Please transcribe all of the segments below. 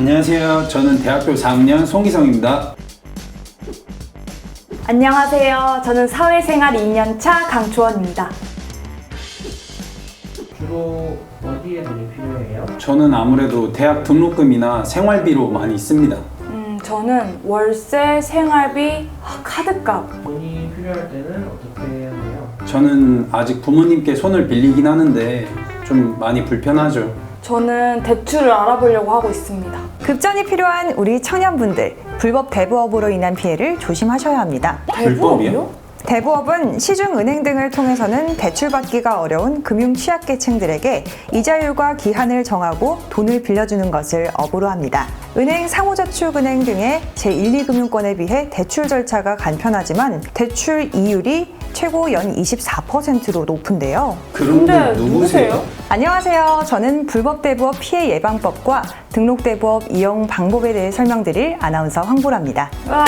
안녕하세요. 저는 대학교 4학년 송기성입니다. 안녕하세요. 저는 사회생활 2년차 강주원입니다. 주로 어디에 돈이 필요해요? 저는 아무래도 대학 등록금이나 생활비로 많이 씁니다. 음, 저는 월세, 생활비, 아, 카드값. 돈이 필요할 때는 어떻게 하나요? 저는 아직 부모님께 손을 빌리긴 하는데 좀 많이 불편하죠. 저는 대출을 알아보려고 하고 있습니다. 급전이 필요한 우리 청년분들 불법 대부업으로 인한 피해를 조심하셔야 합니다. 불법이요? 대부업은 시중 은행 등을 통해서는 대출받기가 어려운 금융 취약계층들에게 이자율과 기한을 정하고 돈을 빌려주는 것을 업으로 합니다. 은행, 상호저축은행 등의 제1, 2금융권에 비해 대출 절차가 간편하지만 대출 이율이 최고 연 24%로 높은데요. 그런 근데 분 누구세요? 안녕하세요. 저는 불법 대부업 피해 예방법과 등록 대부업 이용 방법에 대해 설명드릴 아나운서 황보라입니다. 와.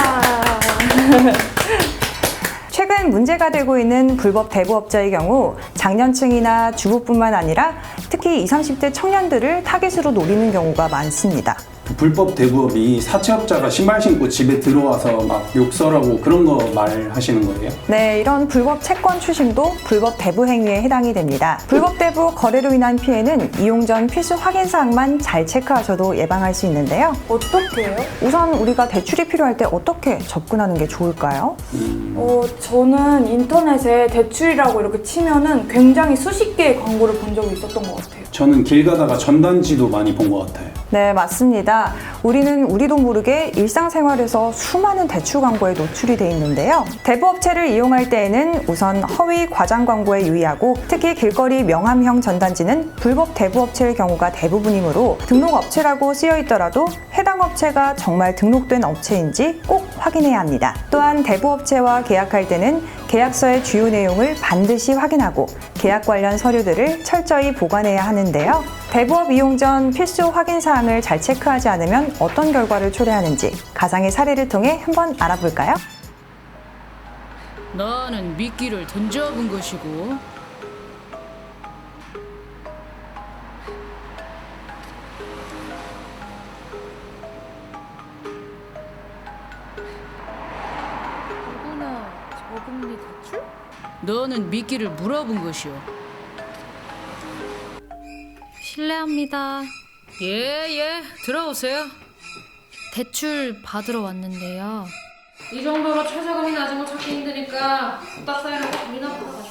최근 문제가 되고 있는 불법 대부업자의 경우 장년층이나 주부뿐만 아니라 특히 20, 30대 청년들을 타겟으로 노리는 경우가 많습니다. 그 불법 대부업이 사채업자가 신발 신고 집에 들어와서 막 욕설하고 그런 거 말하시는 거예요? 네, 이런 불법 채권 추심도 불법 대부 행위에 해당이 됩니다. 불법 대부 거래로 인한 피해는 이용 전 필수 확인 사항만 잘 체크하셔도 예방할 수 있는데요. 어떻게 해요? 우선 우리가 대출이 필요할 때 어떻게 접근하는 게 좋을까요? 어, 저는 인터넷에 대출이라고 이렇게 치면은 굉장히 수십 개의 광고를 본 적이 있었던 것 같아요. 저는 길 가다가 전단지도 많이 본 것 같아요. 네, 맞습니다. 우리는 우리도 모르게 일상생활에서 수많은 대출 광고에 노출이 돼 있는데요. 대부업체를 이용할 때에는 우선 허위 과장 광고에 유의하고 특히 길거리 명함형 전단지는 불법 대부업체의 경우가 대부분이므로 등록업체라고 쓰여 있더라도 해당 업체가 정말 등록된 업체인지 꼭 확인해야 합니다. 또한 대부업체와 계약할 때는 계약서의 주요 내용을 반드시 확인하고 계약 관련 서류들을 철저히 보관해야 하는데요. 대부업 이용 전 필수 확인 사항을 잘 체크하지 않으면 어떤 결과를 초래하는지 가상의 사례를 통해 한번 알아볼까요? 나는 미끼를 던져본 것이고 저금리 대출? 너는 미끼를 물어본 것이오. 실례합니다. 예 예 들어오세요. 대출 받으러 왔는데요. 이 정도로 최저금이 낮은 거 찾기 힘드니까 부탁 사인하고 돈이나 받아줘.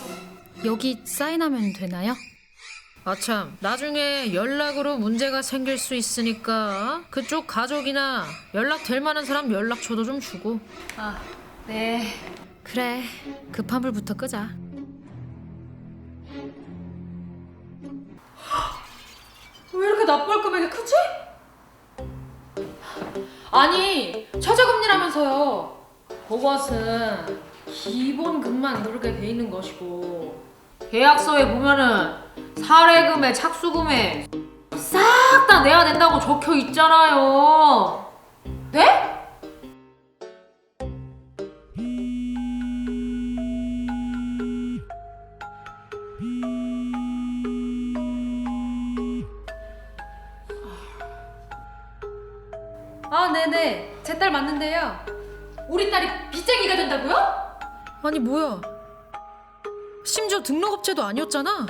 여기 사인하면 되나요? 아참 나중에 연락으로 문제가 생길 수 있으니까 그쪽 가족이나 연락 될 만한 사람 연락처도 좀 주고. 아, 네. 그래. 급한 불부터 끄자. 왜 이렇게 납부할 금액이 크지? 아니, 최저금리라면서요. 그것은 기본금만 그렇게 돼 있는 것이고 계약서에 보면은 사례금에 착수금에 싹 다 내야 된다고 적혀 있잖아요. 네? 딸 맞는데요. 우리 딸이 빚쟁이가 된다고요? 아니 뭐야? 심지어 등록업체도 아니었잖아.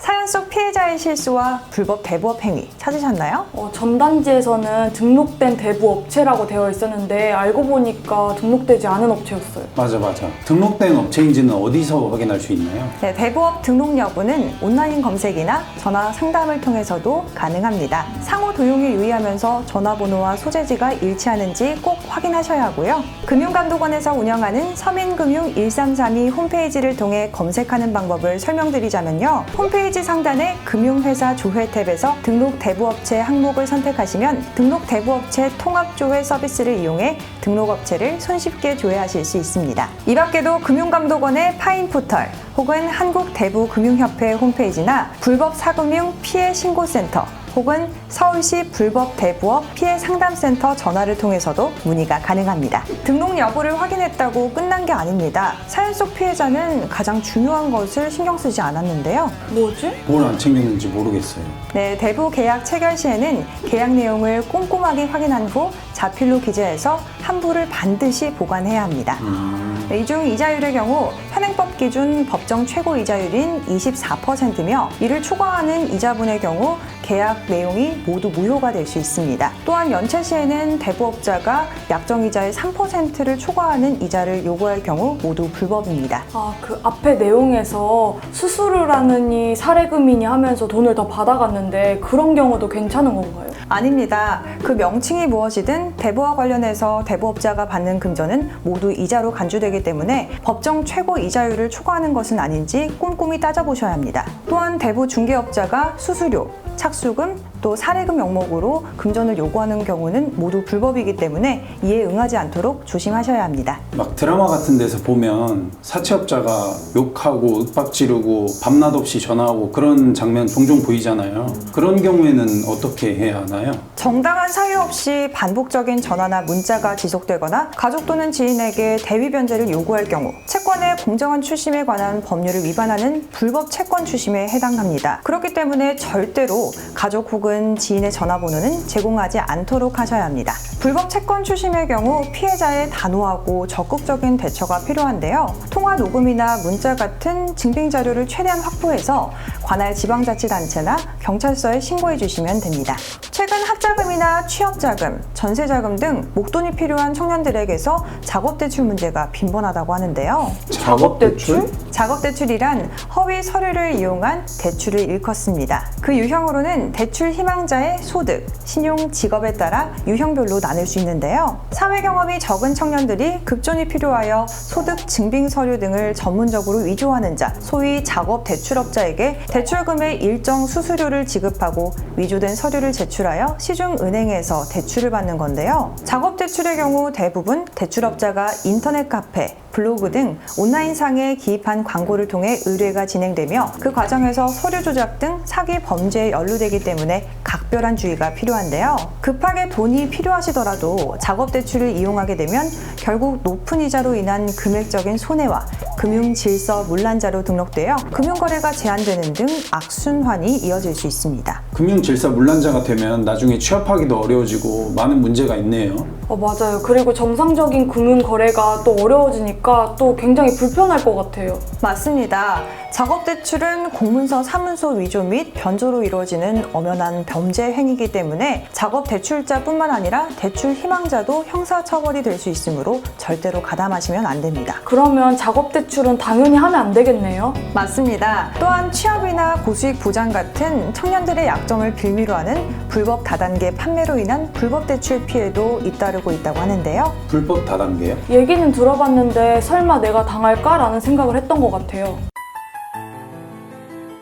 사연 속 피해자의 실수와 불법 대부업 행위 찾으셨나요? 어, 전단지에서는 등록된 대부 업체라고 되어 있었는데 알고 보니까 등록되지 않은 업체였어요. 맞아, 맞아. 등록된 업체인지는 어디서 확인할 수 있나요? 네, 대부업 등록 여부는 온라인 검색이나 전화 상담을 통해서도 가능합니다. 상호 도용에 유의하면서 전화번호와 소재지가 일치하는지 꼭 확인하셔야 하고요. 금융감독원에서 운영하는 서민금융 1332 홈페이지를 통해 검색하는 방법을 설명드리자면요. 홈페이지 상단의 금융회사 조회 탭에서 등록 대부업체 항목을 선택하시면 등록 대부업체 통합조회 서비스를 이용해 등록업체를 손쉽게 조회하실 수 있습니다. 이 밖에도 금융감독원의 파인 포털 혹은 한국대부금융협회 홈페이지나 불법 사금융 피해 신고센터 혹은 서울시 불법 대부업 피해 상담센터 전화를 통해서도 문의가 가능합니다. 등록 여부를 확인했다고 끝난 게 아닙니다. 사연 속 피해자는 가장 중요한 것을 신경 쓰지 않았는데요. 뭐지? 뭘 안 챙겼는지 모르겠어요. 네, 대부 계약 체결 시에는 계약 내용을 꼼꼼하게 확인한 후 자필로 기재해서 환불을 반드시 보관해야 합니다. 음, 네, 이 중 이자율의 경우 현행법 기준 법정 최고 이자율인 24%며 이를 초과하는 이자분의 경우 계약 내용이 모두 무효가 될 수 있습니다. 또한 연체 시에는 대부업자가 약정 이자의 3%를 초과하는 이자를 요구할 경우 모두 불법입니다. 아, 그 앞에 내용에서 수수료를 하느니 사례금이니 하면서 돈을 더 받아갔는데 그런 경우도 괜찮은 건가요? 아닙니다. 그 명칭이 무엇이든 대부와 관련해서 대부업자가 받는 금전은 모두 이자로 간주되기 때문에 법정 최고 이자율을 초과하는 것은 아닌지 꼼꼼히 따져보셔야 합니다. 또한 대부 중개업자가 수수료, 착수금, 또 사례금 명목으로 금전을 요구하는 경우는 모두 불법이기 때문에 이에 응하지 않도록 조심하셔야 합니다. 막 드라마 같은 데서 보면 사채업자가 욕하고 윽박 지르고 밤낮 없이 전화하고 그런 장면 종종 보이잖아요. 그런 경우에는 어떻게 해야 하나요? 정당한 사유 없이 반복적인 전화나 문자가 지속되거나 가족 또는 지인에게 대위 변제를 요구할 경우 채권의 공정한 추심에 관한 법률을 위반하는 불법 채권 추심에 해당합니다. 그렇기 때문에 절대로 가족 혹은 지인의 전화번호는 제공하지 않도록 하셔야 합니다. 불법 채권 추심의 경우 피해자의 단호하고 적극적인 대처가 필요한데요. 통화 녹음이나 문자 같은 증빙 자료를 최대한 확보해서 관할 지방자치단체나 경찰서에 신고해 주시면 됩니다. 최근 학자금이나 취업자금, 전세자금 등 목돈이 필요한 청년들에게서 작업대출 문제가 빈번하다고 하는데요. 작업대출? 작업대출이란 허위 서류를 이용한 대출을 일컫습니다. 그 유형으로는 대출 희망자의 소득, 신용, 직업에 따라 유형별로 나눌 수 있는데요. 사회 경험이 적은 청년들이 급존이 필요하여 소득 증빙 서류 등을 전문적으로 위조하는 자, 소위 작업 대출업자에게 대출금의 일정 수수료를 지급하고 위조된 서류를 제출하여 시중 은행에서 대출을 받는 건데요. 작업 대출의 경우 대부분 대출업자가 인터넷 카페, 블로그 등 온라인상에 기입한 광고를 통해 의뢰가 진행되며 그 과정에서 서류 조작 등 사기 범죄에 연루되기 때문에 각별한 주의가 필요한데요. 급하게 돈이 필요하시더라도 작업 대출을 이용하게 되면 결국 높은 이자로 인한 금액적인 손해와 금융 질서 문란자로 등록되어 금융 거래가 제한되는 등 악순환이 이어질 수 있습니다. 금융 질서 문란자가 되면 나중에 취업하기도 어려워지고 많은 문제가 있네요. 어, 맞아요. 그리고 정상적인 금융 거래가 또 어려워지니까 또 굉장히 불편할 것 같아요. 맞습니다. 작업 대출은 공문서, 사문서 위조 및 변조로 이루어지는 엄연한 범죄 행위이기 때문에 작업 대출자뿐만 아니라 대출 희망자도 형사 처벌이 될 수 있으므로 절대로 가담하시면 안 됩니다. 그러면 작업 대출은 당연히 하면 안 되겠네요. 맞습니다. 또한 취업이나 고수익 보장 같은 청년들의 약점 을 빌미로 하는 불법 다단계 판매로 인한 불법 대출 피해도 잇따르고 있다고 하는데요. 불법 다단계요? 얘기는 들어봤는데 설마 내가 당할까라는 생각을 했던 것 같아요.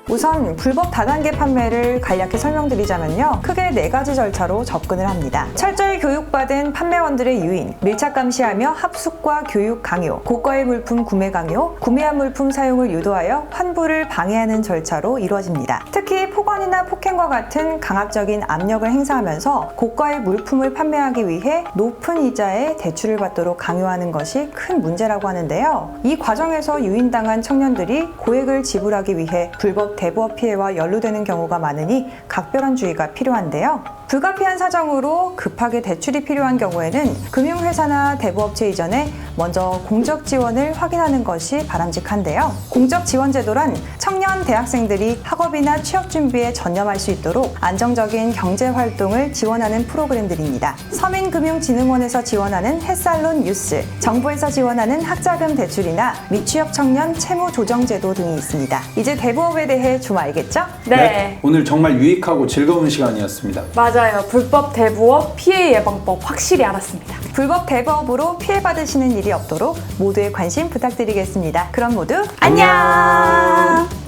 우선 불법 다단계 판매를 간략히 설명드리자면요. 크게 네 가지 절차로 접근을 합니다. 철저히 교육받은 판매원들의 유인, 밀착 감시하며 합숙과 교육 강요, 고가의 물품 구매 강요, 구매한 물품 사용을 유도하여 환불을 방해하는 절차로 이루어집니다. 특히 폭언이나 폭행과 같은 강압적인 압력을 행사하면서 고가의 물품을 판매하기 위해 높은 이자에 대출을 받도록 강요하는 것이 큰 문제라고 하는데요. 이 과정에서 유인당한 청년들이 고액을 지불하기 위해 불법 대부업 피해와 연루되는 경우가 많으니 각별한 주의가 필요한데요. 불가피한 사정으로 급하게 대출이 필요한 경우에는 금융회사나 대부업체 이전에 먼저 공적 지원을 확인하는 것이 바람직한데요. 공적 지원 제도란 청년 대학생들이 학업이나 취업 준비에 전념할 수 있도록 안정적인 경제 활동을 지원하는 프로그램들입니다. 서민금융진흥원에서 지원하는 햇살론 뉴스, 정부에서 지원하는 학자금 대출이나 미취업 청년 채무 조정 제도 등이 있습니다. 이제 대부업에 대해 좀 알겠죠? 네. 오늘 정말 유익하고 즐거운 시간이었습니다. 맞아 요. 불법 대부업 피해 예방법 확실히 알았습니다. 불법 대부업으로 피해받으시는 일이 없도록 모두의 관심 부탁드리겠습니다. 그럼 모두 안녕!